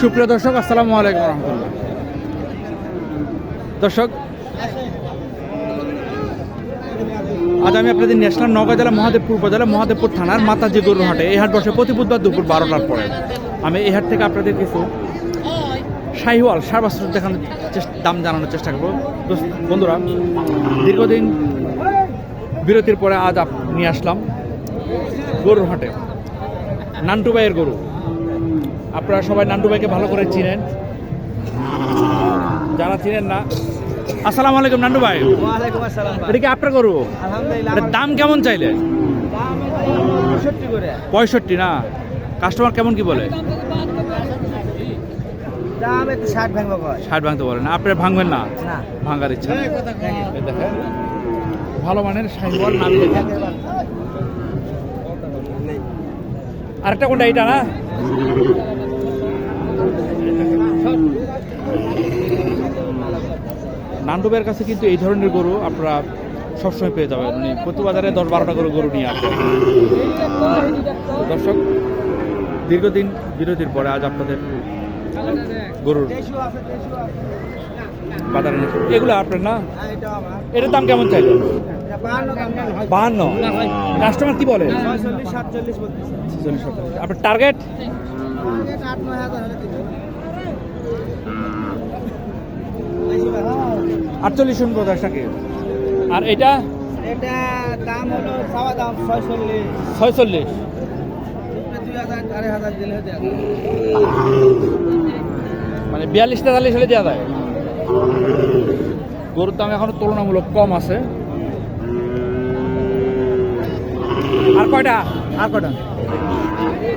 সুপ্রিয় দর্শক, আসসালামু আলাইকুম রহমতুল্লাহ। দর্শক, আজ আমি আপনাদের ন্যাশনাল নওগাঁ জেলা মহাদেবপুর উপজেলা মহাদেবপুর থানার মাতাজি গরুর হাটে। এই হাট বসে প্রতি বুধবার দুপুর বারোটার পরে। আমি এই হাট থেকে আপনাদের কিছু শাহিওয়াল সার বছর দেখানোর চেষ্টা দাম জানানোর চেষ্টা করব। বন্ধুরা, দীর্ঘদিন বিরতির পরে আজ নিয়ে আসলাম গরুর হাটে। নান্টু ভাইয়ের গরু। আপনারা সবাই নান্টু ভাইকে ভালো করে চিনেন। যারা চিনেন না আসসালামু আলাইকুম নান্টু ভাই। ওয়ালাইকুম আসসালাম এটা কি আপনার গরু? আলহামদুলিল্লাহ দাম কেমন চাইলে? পঁয়ষট্টি না? কাস্টমার কেমন কি বলে? ষাট ভাঙতে বলেন আপনি ভাঙবেন না? ভাঙার ইচ্ছা দেখেন ভালো মানের নাম দেখেন আরেকটা কোনটা এইটা না নান্ডুবের কাছে কিন্তু এই ধরনের গরু আপনারা সবসময় পেয়ে যাবেন। উনি প্রতি বাজারে দশ বারোটা করে গরু নিয়ে আসবেন দর্শক, দীর্ঘদিন বিরতির পরে আজ আপনাদের গরুর বাজারে এগুলো আপনার না? হ্যাঁ এটার দাম কেমন চাইলেন? বাহান্ন। কাস্টমার কি বলে। আপনার টার্গেট আর এটা? এটা দাম দাম মানে বিয়াল্লিশ তেতাল্লিশ হলে দেওয়া যায়। গরুর দাম এখনও তুলনামূলক কম আছে। আর কয়টা? আর কয়টা?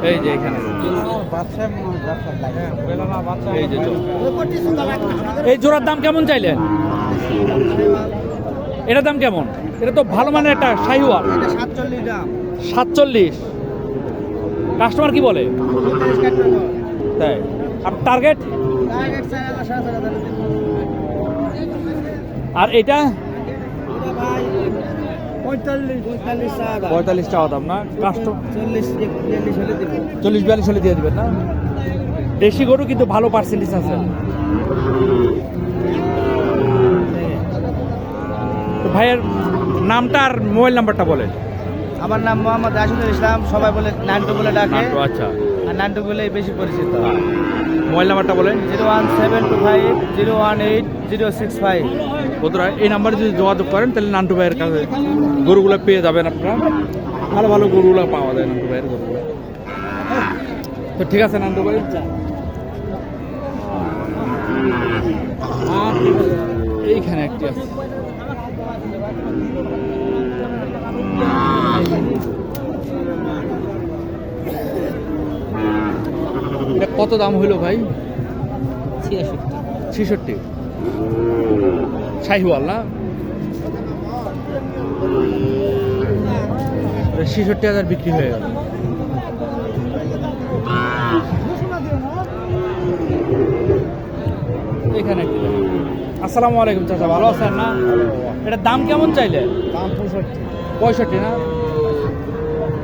এই যে এখানে। এই যে জোড়া। এই জোড়ার দাম কেমন চাইলেন? এটার দাম কেমন? এটা তো ভালো মানের একটা শাহিওয়াল সাতচল্লিশ কাস্টমার কি বলে। তাই। আর টার্গেট। আর এটা? পঁয়তাল্লিশ টাকা দাম। না? কাস্টম চল্লিশ বিয়াল্লিশ হলে দিয়ে দিবেন না? দেশি গরু কিন্তু ভালো পার্সেন্টেজ আছে। ভাইয়ের নামটা আর মোবাইল নাম্বারটা বলেন। আমার নাম মোহাম্মদ রাশিদুল ইসলাম সবাই বলে নান্টু বলে ডাকে। আচ্ছা। নান্টু বলে বেশি পরিচিত। মোবাইল নাম্বারটা বলেন। Zero one seven two five, zero one eight, zero six five. বন্ধুরা, এই নাম্বারে যদি যোগাযোগ করেন, তাহলে নান্টু ভাইয়ের কাছে গরুগুলো পেয়ে যাবেন আপনারা। ভালো ভালো গরুগুলো পাওয়া যায় নান্টু ভাইয়ের গরুগুলো। তো ঠিক আছে নান্টু ভাই। এইখানে একটি আছে। এটা কত দাম হইল ভাই? ছিয়াষট্টি ছেষট্টি। শাহিওয়াল না? ছেষট্টি হাজার বিক্রি হয়ে গেল। এখানে আসসালামু আলাইকুম চাচা ভালো আছেন না? এটার দাম কেমন চাইলে? দাম পঁয়ষট্টি। পঁয়ষট্টি না?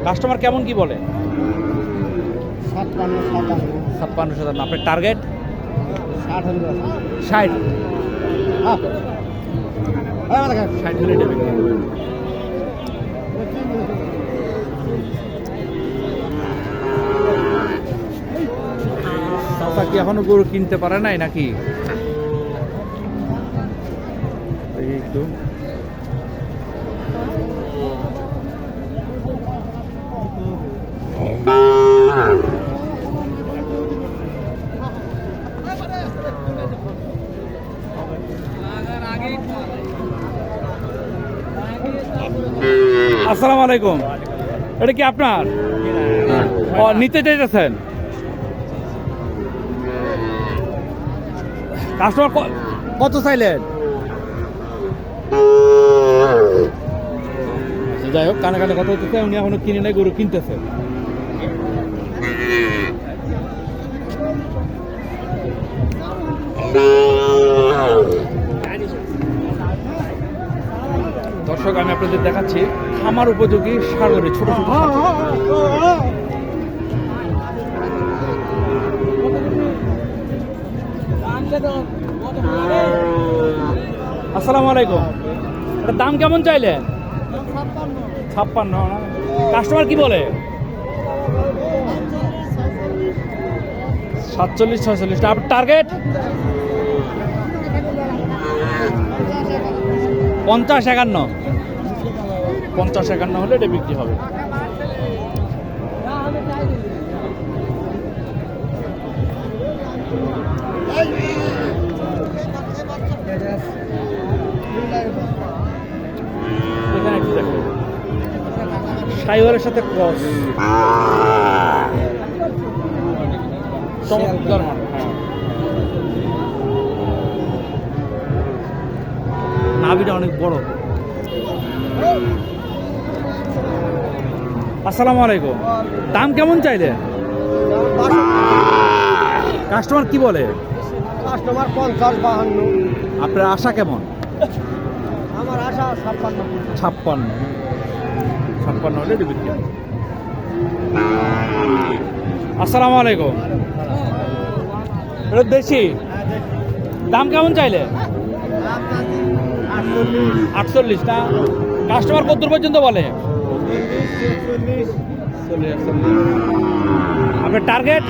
কাস্টমার কেমন কি বলে? সাতান্ন সাতান্ন ছাপ্পান্ন শতাংশ না, আপনার টার্গেট ষাট। ষাট হলে নেবে। চাচা কি এখনও গরু কিনতে পারে নাই নাকি? একটু। আসসালামু আলাইকুম। এটা কি আপনার? নিতে চাইতেছেন? কাস্টমার কত চাইলেন? যাই হোক, কানে কানে কথা হচ্ছে উনি এখনও কিনে নাই, গরু কিনতেছে। দর্শক আমি আপনাদের দেখাচ্ছি খামার উপযোগী সাগরে ছোট ছোট হ্যাঁ, হ্যাঁ, হ্যাঁ, আসসালামু আলাইকুম। এটা দাম কেমন চাইলে? ছাপ্পান্ন। কাস্টমার কি বলে? সাতচল্লিশ ছয়চল্লিশ। টার্গেট পঞ্চাশ একান্ন। পঞ্চাশ একান্ন হলে এটা বিক্রি হবে। এখানে সাথে ক্রস চমৎকার নাভিটা অনেক বড়। আসসালামু আলাইকুম। দাম কেমন চাইলে? কাস্টমার কি বলে? কাস্টমার পঞ্চাশ বাহান্ন। আপনার আশা কেমন? আমার আশা ছাপ্পান্ন। ছাপ্পান্ন। ছাপ্পান্ন হলে বিক্রি আসসালামু আলাইকুম। এটা দেশি। দাম কেমন চাইলে? আটচল্লিশ না কাস্টমার কত দূর পর্যন্ত বলে? আপনার টার্গেট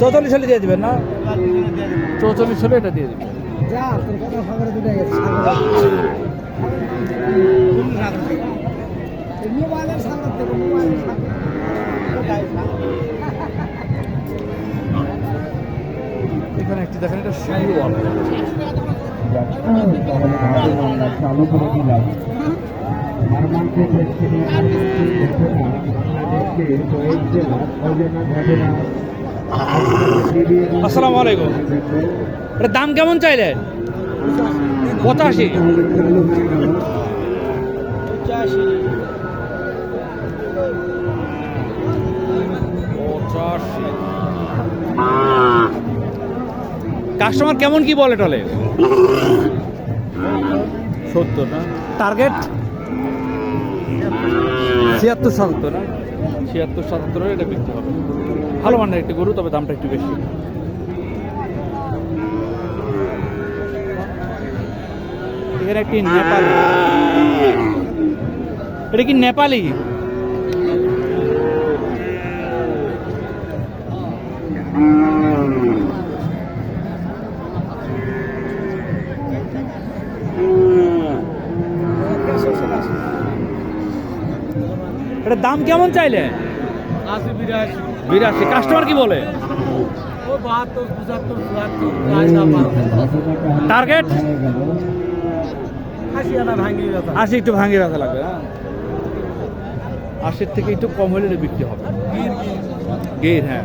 চৌচল্লিশ হলে দিয়ে দেবেন না? চৌচল্লিশ হলে এটা দিয়ে দিবেন। মোবাইলের সাগর মোবাইলের সাগর এখানে একটি দেখেন এটা অজানা ঘটনা আসসালামু আলাইকুম। এটা দাম কেমন চাইলে? পঁচাশি। পঁচাশি পঁচাশি কাস্টমার কেমন কি বলে টলে? সত্তর না? টার্গেট ছিয়াত্তর সাতাত্তর না? ছিয়াত্তর সাতাত্তর এটা বিক্রি হবে। ভালো মানের একটি গরু তবে দামটা একটু বেশি। এখানে একটি নেপালি। এটা কি নেপালি? এটা দাম কেমন চাইলে? বিরাশি। কাস্টমার কি বলে? টার্গেট আশি একটু ভাঙিয়ে রাখা লাগবে হ্যাঁ আশির থেকে একটু কম হলে বিক্রি হবে। গের হ্যাঁ।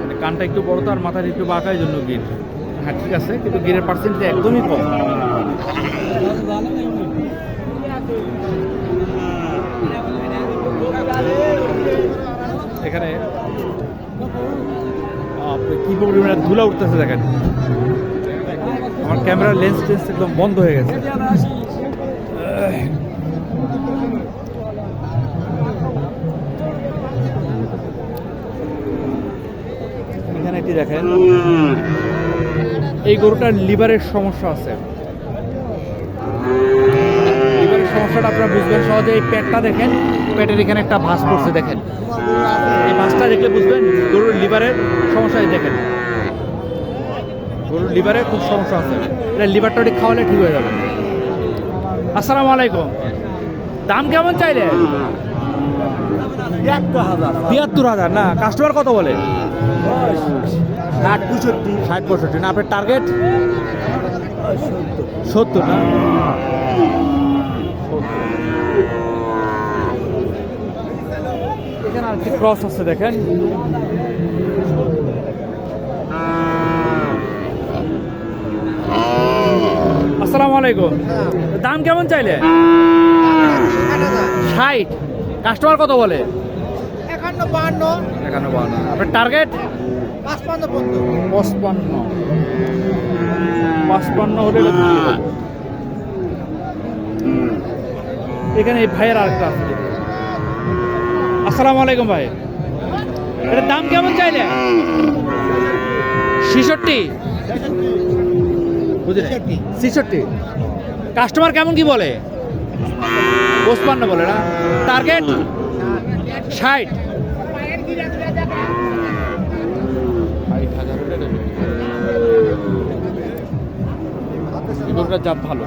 মানে কানটা একটু বড় তো আর মাথাটা একটু বাঁকার জন্য গির। হ্যাঁ ঠিক আছে কিন্তু গিরের পার্সেন্ট একদমই কম। এখানে কি পরিমাণে ধুলা উঠতেছে দেখেন। আমার ক্যামেরার লেন্স টেন্স একদম বন্ধ হয়ে গেছে। এখানে একটি দেখেন, এই গরুটার লিভারের সমস্যা আছে। লিভারের সমস্যাটা আপনারা বুঝবেন সহজে, এই পেটটা দেখেন। পেটের এখানে একটা ভাঁজ পড়ছে দেখেন। এই ভাঁজটা দেখলে বুঝবেন গরুর লিভারের সমস্যা দেখেন। গরুর লিভারে খুব সমস্যা আছে। এটা লিভারটা ওটি খাওয়ালে ঠিক হয়ে যাবে। আসসালামু আলাইকুম। দাম কেমন চাইলে? তিয়াত্তর হাজার না কাস্টমার কত বলে? ষাট পঁয়ষট্টি। ষাট পঁয়ষট্টি। না আপনার টার্গেট সত্তর না? এখানে আর ক্রস আছে দেখেন। আসসালামু আলাইকুম। দাম কেমন চাইলে? ষাট। কাস্টমার কত বলে? একান্ন বাহান্ন। একান্ন আপনার টার্গেট পাঁচপান্ন পাঁচপান্ন। হলে। এখানে এই ভাইয়ের আরেকটা আছে। আসসালামু আলাইকুম ভাই। এটার দাম কেমন চাইলে? ছেষট্টি। বুঝলি ছিষট্টি। কাস্টমার কেমন কি বলে? পঁচপান্ন বলে না? টার্গেট? ষাট। জাত ভালো।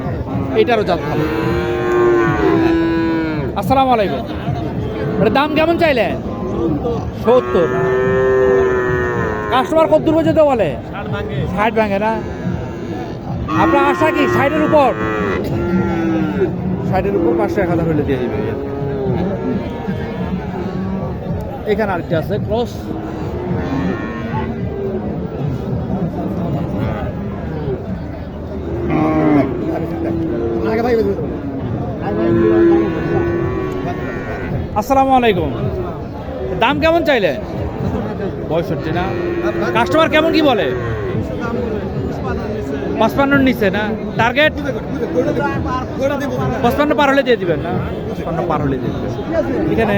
এটারও জাত ভালো। আসসালামু আলাইকুম। এটা দাম কেমন চাইলেন সত্তর। কাস্টমার কত দূর পর্যন্ত বলে? ষাট ভাঙে না। আপনার আশা কি? ষাটের উপর? ষাটের উপর পাঁচশো, এক হাজার হলে দিয়ে দিবে। এখানে আরেকটি আছে, ক্রস। আসসালামু আলাইকুম। দাম কেমন চাইলে? পঁয়ষট্টি না? কাস্টমার কেমন কি বলে? পঁচপান্নর নিচে না? টার্গেট? পঁচপান্ন পার হলে দিয়ে দিবেন না? পঁচপান্ন পার হলে দিয়ে দিবেন। এখানে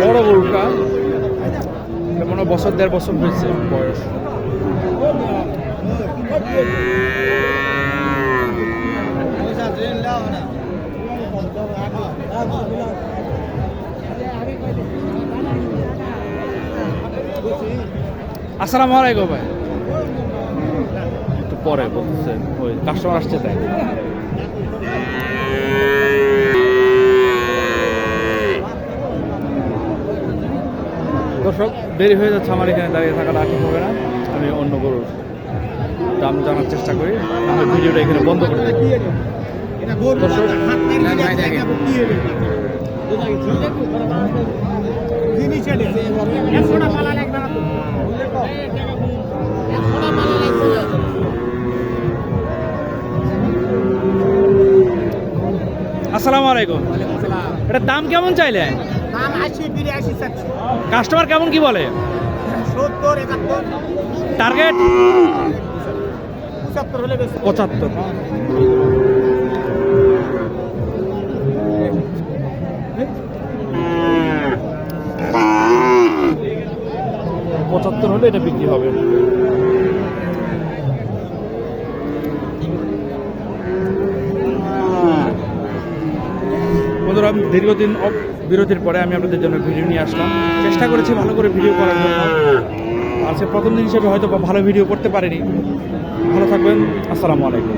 বড়- গরুটা মনে বছর দেড় বছর হয়েছে বয়স। আসসালামু আলাইকুম ভাই। একটু পরে বলতেছে ওই কাস্টমার আসছে তাই। দর্শক, দেরি হয়ে যাচ্ছে আমার এখানে দাঁড়িয়ে থাকাটা ঠিক হবে না। আমি অন্য গরুর দাম জানার চেষ্টা করি। আমি ভিডিওটা এখানে বন্ধ করে দিই আসসালামু আলাইকুম। এটার দাম কেমন চাইলে? কাস্টমার কেমন কি বলে? সত্তর একাত্তর। টার্গেট পঁচাত্তর পঁচাত্তর। হলে এটা বিক্রি হবে। বন্ধুরা, দীর্ঘদিন বিরতির পরে আমি আপনাদের জন্য ভিডিও নিয়ে আসলাম। চেষ্টা করেছি ভালো করে ভিডিও করার জন্য। আজকে প্রথম দিন হিসেবে হয়তো ভালো ভিডিও করতে পারিনি। ভালো থাকবেন আসসালামু আলাইকুম।